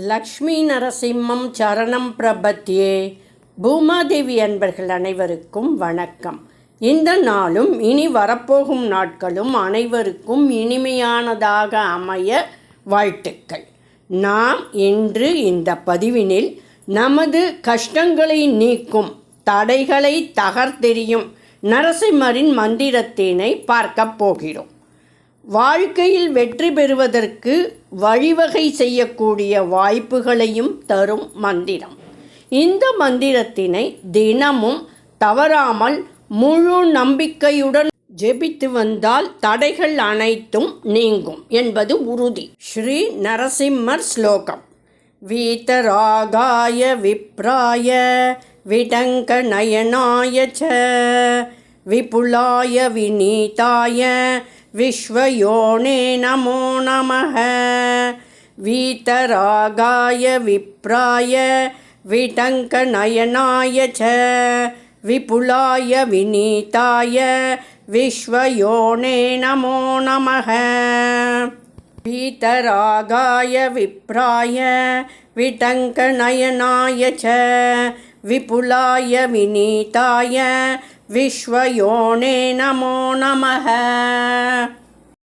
லக்ஷ்மி நரசிம்மம் சரணம் பிரபத்தியே பூமாதேவி அன்பர்கள் அனைவருக்கும் வணக்கம். இந்த நாளும் இனி வரப்போகும் நாட்களும் அனைவருக்கும் இனிமையானதாக அமைய வாழ்த்துக்கள். நாம் இன்று இந்த பதிவினில் நமது கஷ்டங்களை நீக்கும் தடைகளை தகர்த்தெறியும் நரசிம்மரின் மந்திரத்தினை பார்க்கப் போகிறோம். வாழ்க்கையில் வெற்றி பெறுவதற்கு வழிவகை செய்யக்கூடிய வாய்ப்புகளையும் தரும் மந்திரம். இந்த மந்திரத்தினை தினமும் தவறாமல் முழு நம்பிக்கையுடன் ஜெபித்து வந்தால் தடைகள் அனைத்தும் நீங்கும் என்பது உறுதி. ஸ்ரீ நரசிம்மர் ஸ்லோகம். வீதராகாய விப்ராய விடங்க நயனாய ச விபுலாய விநீதாய விஸ்வயோனே நமோ நமः வீதராகாய விப்ராய விடங்கநயனாய ச. விபுலாய விநீதாய விஸ்வயோனே நமோ நமः வீதராகாய விப்ராய விடங்கநயனாய ச. விபுலாய விநீதாய விஸ்வயோனே நமோ நமः